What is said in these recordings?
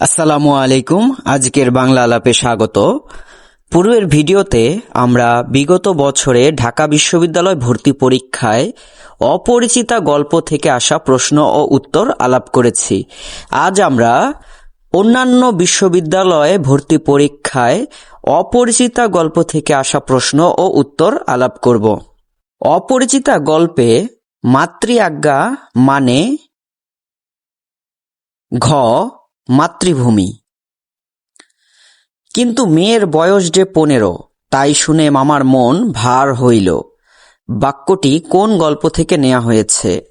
আসসালামু আলাইকুম, আজকের বাংলা আলাপে স্বাগত। পূর্বের ভিডিওতে আমরা বিগত বছরে ঢাকা বিশ্ববিদ্যালয় ভর্তি পরীক্ষায় অপরিচিতা গল্প থেকে আসা প্রশ্ন ও উত্তর আলাপ করেছি। আজ আমরা অন্যান্য বিশ্ববিদ্যালয়ে ভর্তি পরীক্ষায় অপরিচিতা গল্প থেকে আসা প্রশ্ন ও উত্তর আলাপ করব। অপরিচিতা গল্পে মাতৃ আজ্ঞা মানে ঘ মাতৃভূমি। কিন্তু মেয়ের বয়স যে পনেরো, তাই শুনে মামার মন ভার হইল। বাক্যটি কোন গল্প থেকে নেওয়া হয়েছে?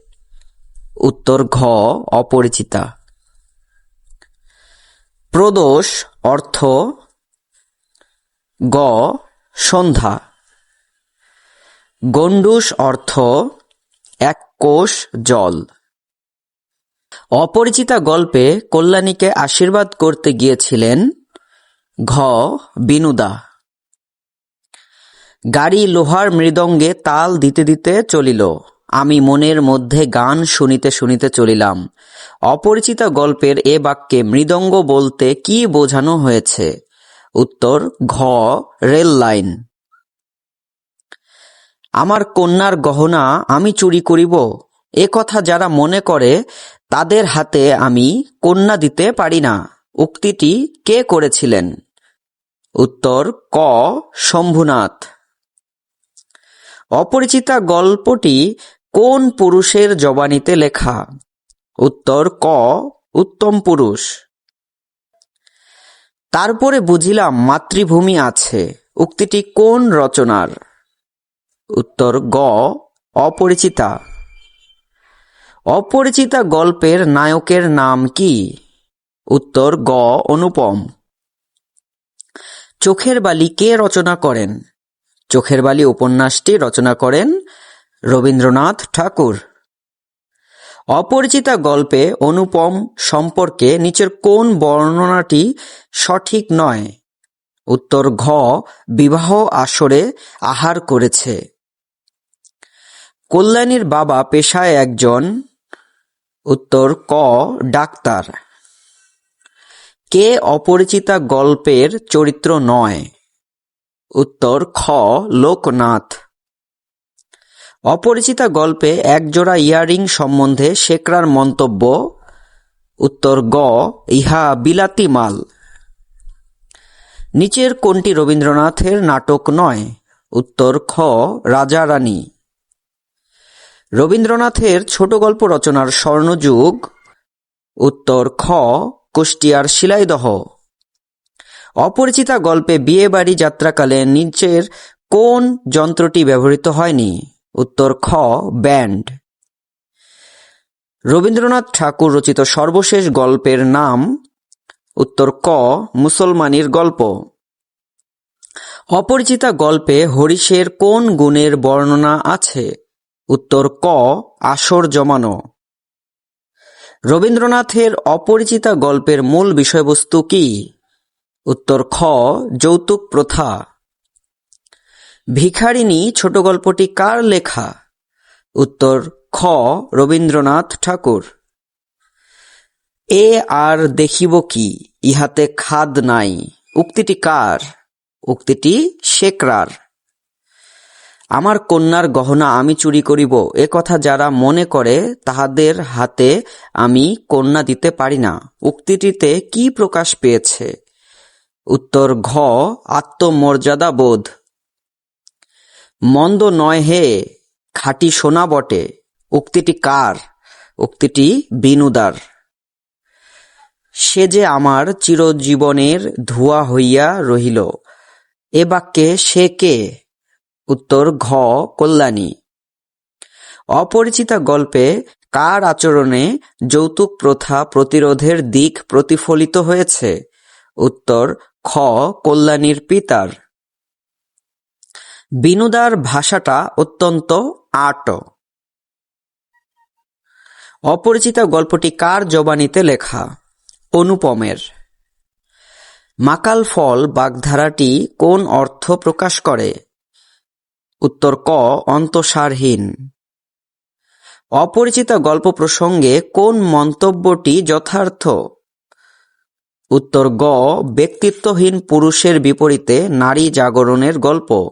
উত্তর ঘ, অপরিচিতা। প্রদোষ অর্থ গ, সন্ধ্যা। গণ্ডুষ অর্থ এক কোষ জল। অপরিচিতা গল্পে কল্যাণীকে আশীর্বাদ করতে গিয়েছিলেন ঘ. বিনুদা। গাড়ি লোহার মৃদঙ্গে তাল দিতে দিতে চলিল। আমি মনের মধ্যে গান শুনিতে শুনিতে চলিলাম। অপরিচিতা গল্পের এ বাক্যে মৃদঙ্গ বলতে কি বোঝানো হয়েছে? উত্তর, ঘ, রেল লাইন। আমার কন্যার গহনা আমি চুরি করিব? এ কথা যারা মনে করে তাদের হাতে আমি কন্যা দিতে পারি না। উক্তিটি কে করেছিলেন? উত্তর, ক, শম্ভুনাথ। অপরিচিতা গল্পটি কোন পুরুষের জবানিতে লেখা? উত্তর, ক, উত্তম পুরুষ। তারপরে বুঝিলাম মাতৃভূমি আছে। উক্তিটি কোন রচনার? উত্তর, গ, অপরিচিতা। অপরিচিতা গল্পের নায়কের নাম কি? উত্তর গ. অনুপম। চোখের বালি কে রচনা করেন? চোখের বালি উপন্যাসটি রচনা করেন রবীন্দ্রনাথ ঠাকুর। অপরিচিতা গল্পে অনুপম সম্পর্কে নিচের কোন বর্ণনাটি সঠিক নয়? উত্তর ঘ. বিবাহ আসরে আহার করেছে। কল্যাণীর বাবা পেশায় একজন উত্তর ক, ডাক্তার। কে অপরিচিতা গল্পের চরিত্র নয়? উত্তর খ, লোকনাথ। অপরিচিতা গল্পে একজোড়া ইয়ারিং সম্বন্ধে শেকরার মন্তব্য, উত্তর গ, ইহা বিলাতি মাল। নিচের কোনটি রবীন্দ্রনাথের নাটক নয়? উত্তর খ, রাজা রানী। রবীন্দ্রনাথের ছোট গল্প রচনার স্বর্ণযুগ, উত্তর খ, কুষ্টিয়ার শিলাইদহ। অপরিচিতা গল্পে বিয়ে বাড়ি যাত্রাকালে নিচের কোন যন্ত্রটি ব্যবহৃত হয়নি? উত্তর খ, ব্যান্ড। রবীন্দ্রনাথ ঠাকুর রচিত সর্বশেষ গল্পের নাম, উত্তর ক, মুসলমানির গল্প। অপরিচিতা গল্পে হরিশের কোন গুণের বর্ণনা আছে? উত্তর ক, আসর জমানো। রবীন্দ্রনাথের অপরিচিতা গল্পের মূল বিষয়বস্তু কি? উত্তর খ, যৌতুক প্রথা। ভিখারিণী, ছোট গল্পটি কার লেখা? উত্তর খ, রবীন্দ্রনাথ ঠাকুর। এ আর দেখিব কি? ইহাতে খাদ নাই। উক্তিটি কার? উক্তিটি শেকরার আমার কন্যার গহনা আমি চুরি করিব, এ কথা যারা মনে করে, তাহাদের হাতে আমি কন্যা দিতে পারি না। উক্তিটিতে কি প্রকাশ পেয়েছে? উত্তর, ঘ, আত্মমর্যাদা বোধ। মন্দ নয় হে, খাঁটি সোনা বটে। উক্তিটি কার? উক্তিটি বিনুদার। সে যে আমার চিরজীবনের ধোয়া হইয়া রহিল, এ বাক্যে সে কে? উত্তর, ঘ, কল্যাণী। অপরিচিতা গল্পে কার আচরণে যৌতুক প্রথা প্রতিরোধের দিক প্রতিফলিত হয়েছে? উত্তর, খ, কল্যাণীর পিতার। বিনুদার ভাষাটা অত্যন্ত আট অপরিচিতা গল্পটি কার জবানিতে লেখা? অনুপমের। মাকাল ফল বাগধারাটি কোন অর্থ প্রকাশ করে? উত্তর ক, অন্তঃসারহীন। অপরিচিত গল্প প্রসঙ্গে কোন মন্তব্যটি যথার্থ? উত্তর গ, ব্যক্তিত্বহীন পুরুষের বিপরীতে নারী জাগরণের গল্প।